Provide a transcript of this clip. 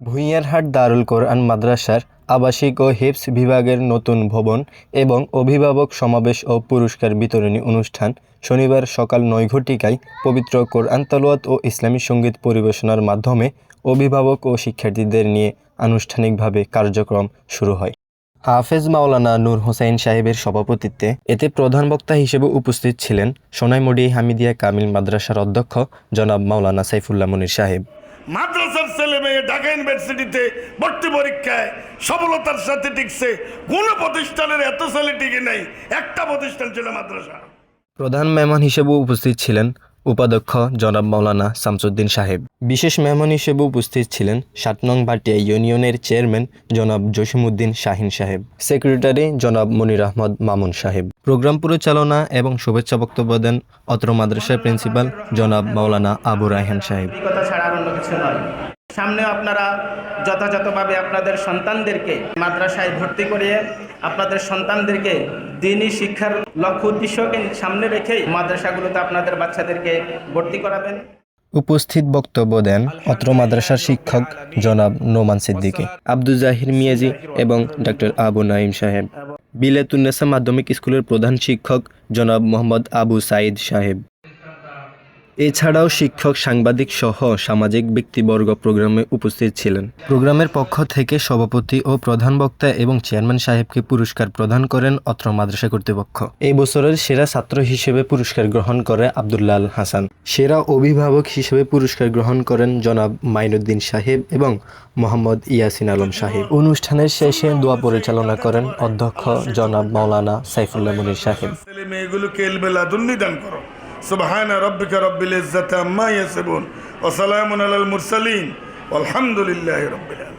ভুঁইয়ারহাট দারুল কোরআন মাদ্রাসার আবাসিক ও হিপস বিভাগের নতুন ভবন এবং অভিভাবক সমাবেশ ও পুরস্কার বিতরণী অনুষ্ঠান শনিবার সকাল নয় ঘটিকায় পবিত্র কোরআন তালোয়াত ও ইসলামী সংগীত পরিবেশনার মাধ্যমে অভিভাবক ও শিক্ষার্থীদের নিয়ে আনুষ্ঠানিকভাবে কার্যক্রম শুরু হয়। হাফেজ মাওলানা নূর হোসাইন সাহেবের সভাপতিত্বে এতে প্রধান বক্তা হিসেবে উপস্থিত ছিলেন সোনাইমুড়ি হামিদিয়া কামিল মাদ্রাসার অধ্যক্ষ জনাব মাওলানা সাইফুল্লাহ মনির সাহেব। মাদ্রাসার ছেলে মেয়ে ঢাকা ইউনিভার্সিটিতে ভর্তি পরীক্ষায় সফলতার সাথে টিকছে। কোনো প্রতিষ্ঠানের এত ছেলে টিকে নাই? একটা প্রতিষ্ঠান ছিল মাদ্রাসা। প্রধান মেহমান হিসেবে উপস্থিত ছিলেন উপাধ্যক্ষ জনাব মৌলানা শামসুদ্দিন সাহেব। বিশেষ মেহমান হিসেবে উপস্থিত ছিলেন সাতনং ভাটিয়া ইউনিয়নের চেয়ারম্যান জনাব জসিমুদ্দিন শাহিন সাহেব, সেক্রেটারি জনাব মনির আহমদ মামুন সাহেব। প্রোগ্রাম পরিচালনা এবং শুভেচ্ছা বক্তব্য দেন অত্র মাদ্রাসার প্রিন্সিপাল জনাব মৌলানা আবু রায়হান সাহেব। সামনে আপনারা যথাযথভাবে আপনাদের সন্তানদেরকে মাদ্রাসায় ভর্তি করিয়ে আপনাদের সন্তানদেরকে দিনই শিক্ষার লক্ষ্য উদ্দেশ্যকে সামনে রেখেই মাদ্রাসাগুলোতে আপনাদের বাচ্চাদেরকে ভর্তি করাবেন। উপস্থিত বক্তব্য দেন অত্র মাদ্রাসার শিক্ষক জনাব নোমান সিদ্দিকী, আব্দুল জাহির মিয়াজি এবং ডক্টর আবু নাইম সাহেব। বিলেতুন্নেসা মাধ্যমিক স্কুলের প্রধান শিক্ষক জনাব মোহাম্মদ আবু সাইদ সাহেব। এছাড়াও শিক্ষক, সাংবাদিক সহ সামাজিক ব্যক্তিবর্গ প্রোগ্রামে উপস্থিত ছিলেন। প্রোগ্রামের পক্ষ থেকে সভাপতি ও প্রধান বক্তা এবং চেয়ারম্যান সাহেবকে পুরস্কার প্রদান করেন অত্র মাদ্রাসা কর্তৃপক্ষ। এই বছরের সেরা ছাত্র হিসেবে পুরস্কার গ্রহণ করে আবদুল্লাহ আল হাসান। সেরা অভিভাবক হিসেবে পুরস্কার গ্রহণ করেন জনাব মাইনুদ্দিন সাহেব এবং মোহাম্মদ ইয়াসিন আলম সাহেব। অনুষ্ঠানের শেষে দোয়া পরিচালনা করেন অধ্যক্ষ জনাব মাওলানা সাইফুল্লাহ মনির সাহেব। মেয়েগুলোকে করো। সুবহান রব্বিকা রব্বিল ইজ্জাতি আম্মা ইয়াসিফুন ওয়া সালামুন আলাল মুরসালিন আলহামদুলিল্লাহি রাব্বিল আলামিন।